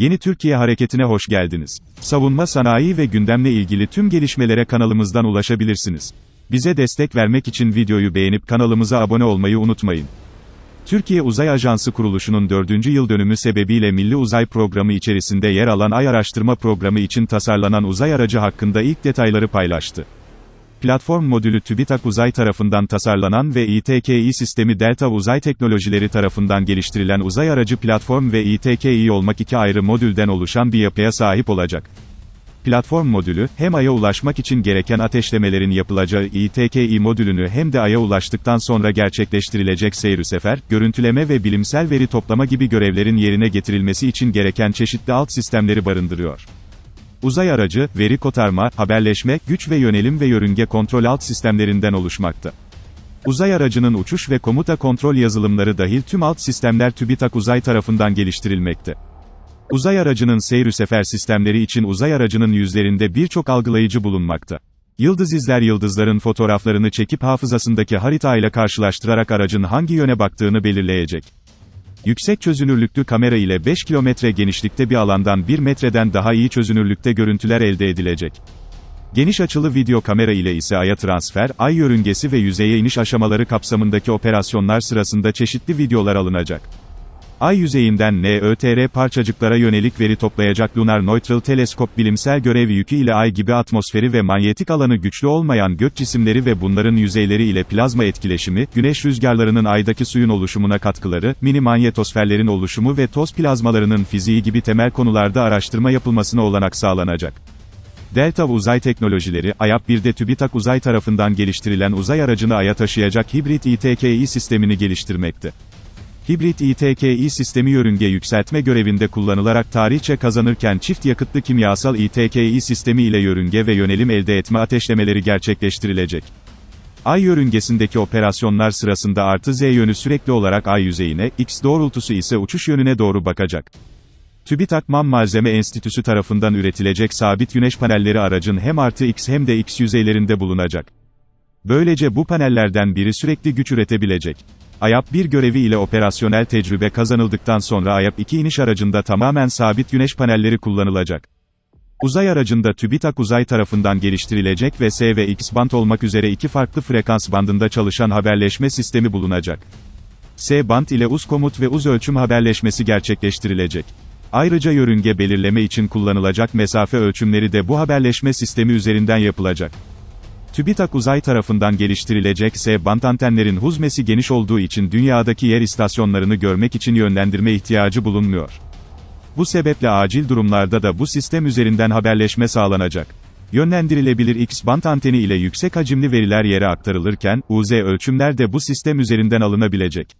Yeni Türkiye Hareketi'ne hoş geldiniz. Savunma sanayi ve gündemle ilgili tüm gelişmelere kanalımızdan ulaşabilirsiniz. Bize destek vermek için videoyu beğenip kanalımıza abone olmayı unutmayın. Türkiye Uzay Ajansı kuruluşunun 4. yıl dönümü sebebiyle Milli Uzay Programı içerisinde yer alan Ay Araştırma Programı için tasarlanan uzay aracı hakkında ilk detayları paylaştı. Platform modülü TÜBİTAK Uzay tarafından tasarlanan ve İTKİ sistemi Delta Uzay Teknolojileri tarafından geliştirilen uzay aracı platform ve İTKİ olmak iki ayrı modülden oluşan bir yapıya sahip olacak. Platform modülü, hem Ay'a ulaşmak için gereken ateşlemelerin yapılacağı İTKİ modülünü hem de Ay'a ulaştıktan sonra gerçekleştirilecek seyir sefer, görüntüleme ve bilimsel veri toplama gibi görevlerin yerine getirilmesi için gereken çeşitli alt sistemleri barındırıyor. Uzay aracı, veri kotarma, haberleşme, güç ve yönelim ve yörünge kontrol alt sistemlerinden oluşmakta. Uzay aracının uçuş ve komuta kontrol yazılımları dahil tüm alt sistemler TÜBİTAK Uzay tarafından geliştirilmekte. Uzay aracının seyir sefer sistemleri için uzay aracının yüzlerinde birçok algılayıcı bulunmakta. Yıldız izler yıldızların fotoğraflarını çekip hafızasındaki harita ile karşılaştırarak aracın hangi yöne baktığını belirleyecek. Yüksek çözünürlüklü kamera ile 5 kilometre genişlikte bir alandan 1 metreden daha iyi çözünürlükte görüntüler elde edilecek. Geniş açılı video kamera ile ise Ay'a transfer, Ay yörüngesi ve yüzeye iniş aşamaları kapsamındaki operasyonlar sırasında çeşitli videolar alınacak. Ay yüzeyinden NÖTR parçacıklara yönelik veri toplayacak Lunar Neutral Teleskop bilimsel görev yükü ile Ay gibi atmosferi ve manyetik alanı güçlü olmayan gök cisimleri ve bunların yüzeyleri ile plazma etkileşimi, güneş rüzgarlarının Ay'daki suyun oluşumuna katkıları, mini manyetosferlerin oluşumu ve toz plazmalarının fiziği gibi temel konularda araştırma yapılmasına olanak sağlanacak. Delta Uzay Teknolojileri, AYAP 1'de TÜBİTAK Uzay tarafından geliştirilen uzay aracını Ay'a taşıyacak hibrit İTKİ sistemini geliştirmekte. Hibrit İTKİ sistemi yörünge yükseltme görevinde kullanılarak tarihçe kazanırken çift yakıtlı kimyasal İTKİ sistemi ile yörünge ve yönelim elde etme ateşlemeleri gerçekleştirilecek. Ay yörüngesindeki operasyonlar sırasında artı Z yönü sürekli olarak ay yüzeyine, X doğrultusu ise uçuş yönüne doğru bakacak. TÜBİTAK MAM Malzeme Enstitüsü tarafından üretilecek sabit güneş panelleri aracın hem artı X hem de X yüzeylerinde bulunacak. Böylece bu panellerden biri sürekli güç üretebilecek. AYAP 1 görevi ile operasyonel tecrübe kazanıldıktan sonra AYAP 2 iniş aracında tamamen sabit güneş panelleri kullanılacak. Uzay aracında TÜBİTAK Uzay tarafından geliştirilecek ve S ve X band olmak üzere iki farklı frekans bandında çalışan haberleşme sistemi bulunacak. S band ile uz komut ve uz ölçüm haberleşmesi gerçekleştirilecek. Ayrıca yörünge belirleme için kullanılacak mesafe ölçümleri de bu haberleşme sistemi üzerinden yapılacak. TÜBİTAK Uzay tarafından geliştirilecek S-band antenlerin huzmesi geniş olduğu için dünyadaki yer istasyonlarını görmek için yönlendirme ihtiyacı bulunmuyor. Bu sebeple acil durumlarda da bu sistem üzerinden haberleşme sağlanacak. Yönlendirilebilir X-band anteni ile yüksek hacimli veriler yere aktarılırken, UZ ölçümler de bu sistem üzerinden alınabilecek.